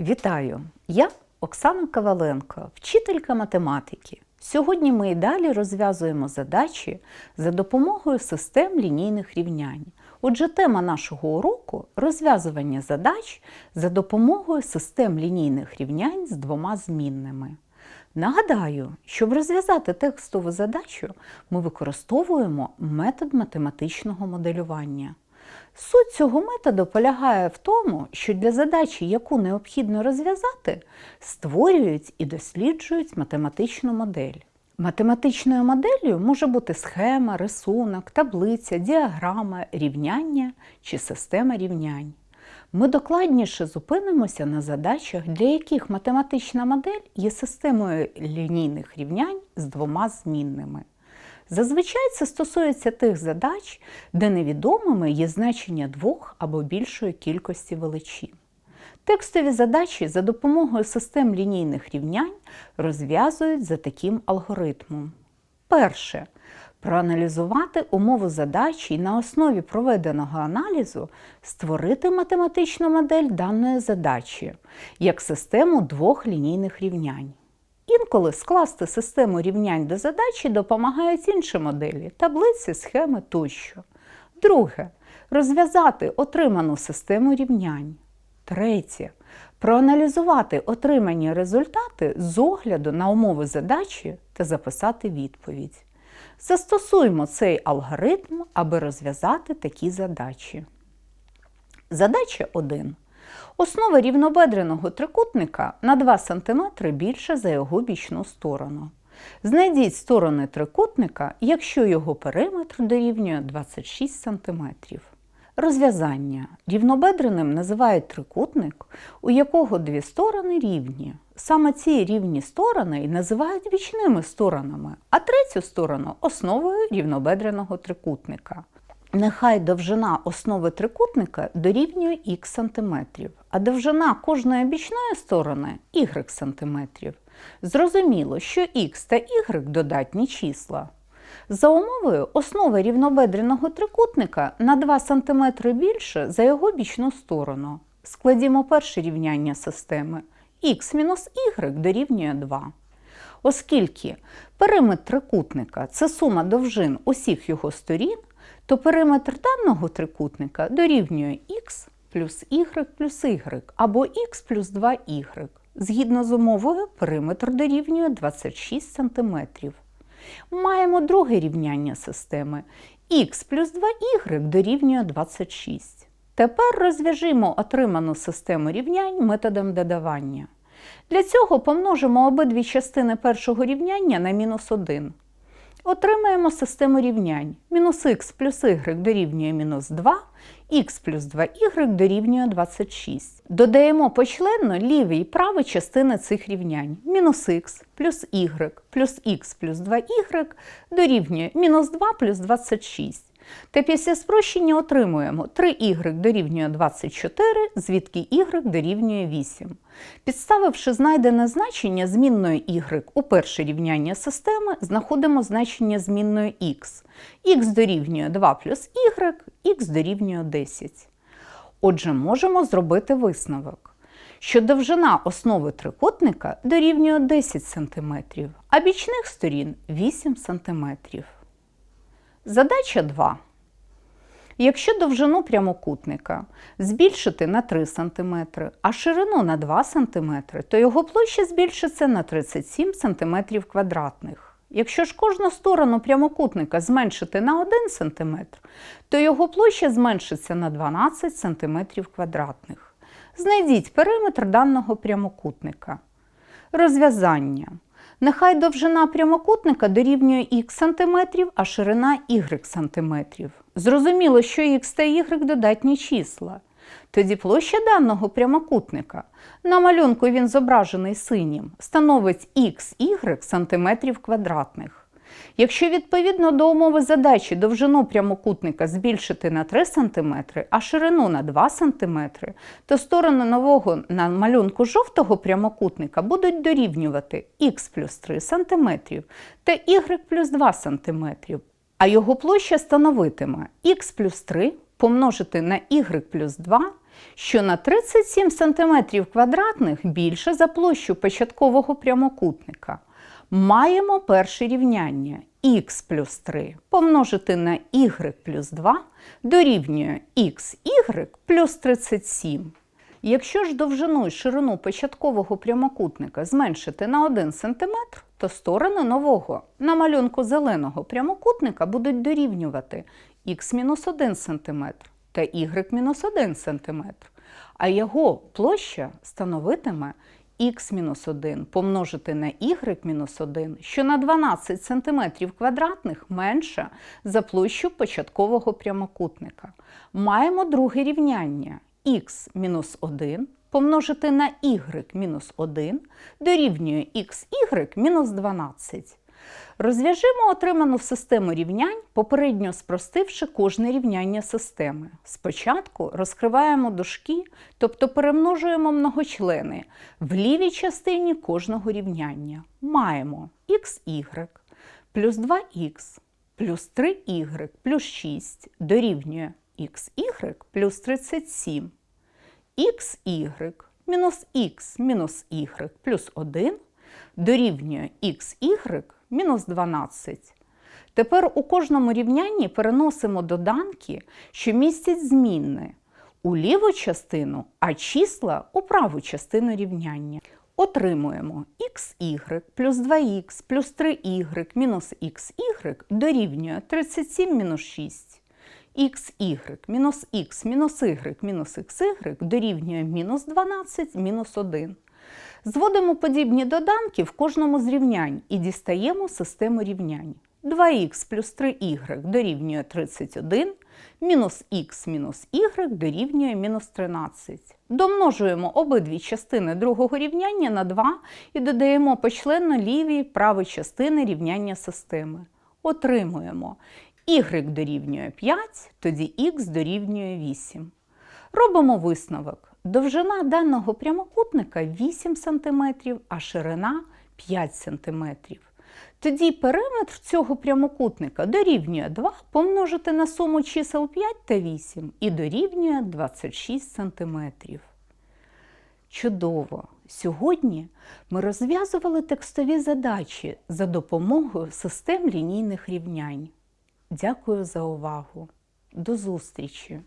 Вітаю! Я Оксана Коваленко, вчителька математики. Сьогодні ми і далі розв'язуємо задачі за допомогою систем лінійних рівнянь. Отже, тема нашого уроку розв'язування задач за допомогою систем лінійних рівнянь з двома змінними. Нагадаю, щоб розв'язати текстову задачу, ми використовуємо метод математичного моделювання. Суть цього методу полягає в тому, що для задачі, яку необхідно розв'язати, створюють і досліджують математичну модель. Математичною моделлю може бути схема, рисунок, таблиця, діаграма, рівняння чи система рівнянь. Ми докладніше зупинимося на задачах, для яких математична модель є системою лінійних рівнянь з двома змінними. Зазвичай це стосується тих задач, де невідомими є значення двох або більшої кількості величин. Текстові задачі за допомогою систем лінійних рівнянь розв'язують за таким алгоритмом. Перше. Проаналізувати умову задачі і на основі проведеного аналізу створити математичну модель даної задачі як систему двох лінійних рівнянь. Інколи скласти систему рівнянь до задачі допомагають інші моделі таблиці, схеми тощо. Друге розв'язати отриману систему рівнянь. Третє проаналізувати отримані результати з огляду на умови задачі та записати відповідь. Застосуємо цей алгоритм, аби розв'язати такі задачі. Задача 1. Основа рівнобедреного трикутника на 2 см більше за його бічну сторону. Знайдіть сторони трикутника, якщо його периметр дорівнює 26 см. Розв'язання. Рівнобедреним називають трикутник, у якого дві сторони рівні. Саме ці рівні сторони і називають бічними сторонами, а третю сторону основою рівнобедреного трикутника. Нехай довжина основи трикутника дорівнює х сантиметрів, а довжина кожної бічної сторони y сантиметрів. Зрозуміло, що х та y додатні числа. За умовою, основа рівнобедреного трикутника на 2 см більше за його бічну сторону. Складімо перше рівняння системи х мінус y дорівнює 2. Оскільки периметр трикутника це сума довжин усіх його сторін, то периметр даного трикутника дорівнює х плюс y плюс y або х плюс 2y. Згідно з умовою, периметр дорівнює 26 см. Маємо друге рівняння системи х плюс 2y дорівнює 26. Тепер розв'яжимо отриману систему рівнянь методом додавання. Для цього помножимо обидві частини першого рівняння на мінус 1. Отримаємо систему рівнянь. Мінус х плюс y дорівнює мінус 2, х плюс 2y дорівнює 26. Додаємо почленно ліві і праві частини цих рівнянь. Мінус х плюс y плюс х плюс 2y дорівнює мінус 2 плюс 26. Та після спрощення отримуємо 3y дорівнює 24, звідки y дорівнює 8. Підставивши знайдене значення змінної y у перше рівняння системи, знаходимо значення змінної x. x дорівнює 2 плюс y, x дорівнює 10. Отже, можемо зробити висновок, що довжина основи трикутника дорівнює 10 см, а бічних сторін 8 см. Задача 2. Якщо довжину прямокутника збільшити на 3 см, а ширину на 2 см, то його площа збільшиться на 37 см квадратних. Якщо ж кожну сторону прямокутника зменшити на 1 см, то його площа зменшиться на 12 см квадратних. Знайдіть периметр даного прямокутника. Розв'язання. Нехай довжина прямокутника дорівнює х сантиметрів, а ширина y сантиметрів. Зрозуміло, що х та y додатні числа. Тоді площа даного прямокутника, на малюнку він зображений синім, становить xy сантиметрів квадратних. Якщо відповідно до умови задачі довжину прямокутника збільшити на 3 см, а ширину на 2 см, то сторони нового на малюнку жовтого прямокутника будуть дорівнювати х плюс 3 см та y плюс 2 см, а його площа становитиме х плюс 3 помножити на y плюс 2 що на 37 см квадратних більше за площу початкового прямокутника. Маємо перше рівняння х плюс 3 помножити на y плюс 2 дорівнює xy плюс 37. Якщо ж довжину і ширину початкового прямокутника зменшити на 1 см, то сторони нового на малюнку зеленого прямокутника будуть дорівнювати х-1 см та y-1 см, а його площа становитиме х-1 помножити на y-1, що на 12 см квадратних менше за площу початкового прямокутника. Маємо друге рівняння х-1 помножити на y-1 дорівнює xy-12. Розв'яжемо отриману систему рівнянь, попередньо спростивши кожне рівняння системи. Спочатку розкриваємо дужки, тобто перемножуємо многочлени в лівій частині кожного рівняння. Маємо xy плюс 2х плюс 3y плюс 6 дорівнює xy плюс 37. xy мінус х мінус y плюс 1 дорівнює xy мінус 12. Тепер у кожному рівнянні переносимо доданки, що містять змінне у ліву частину, а числа у праву частину рівняння. Отримуємо xy плюс 2х плюс 3y мінус xy дорівнює 37 мінус 6. xy мінус х мінус y мінус xy дорівнює мінус 12 мінус 1. Зводимо подібні доданки в кожному з рівнянь і дістаємо систему рівнянь. 2х плюс 3y дорівнює 31, мінус х мінус y дорівнює мінус 13. Домножуємо обидві частини другого рівняння на 2 і додаємо почленно ліві і праві частини рівняння системи. Отримуємо y дорівнює 5, тоді х дорівнює 8. Робимо висновок. Довжина даного прямокутника 8 см, а ширина 5 см. Тоді периметр цього прямокутника дорівнює 2 помножити на суму чисел 5 та 8 і дорівнює 26 см. Чудово! Сьогодні ми розв'язували текстові задачі за допомогою систем лінійних рівнянь. Дякую за увагу. До зустрічі!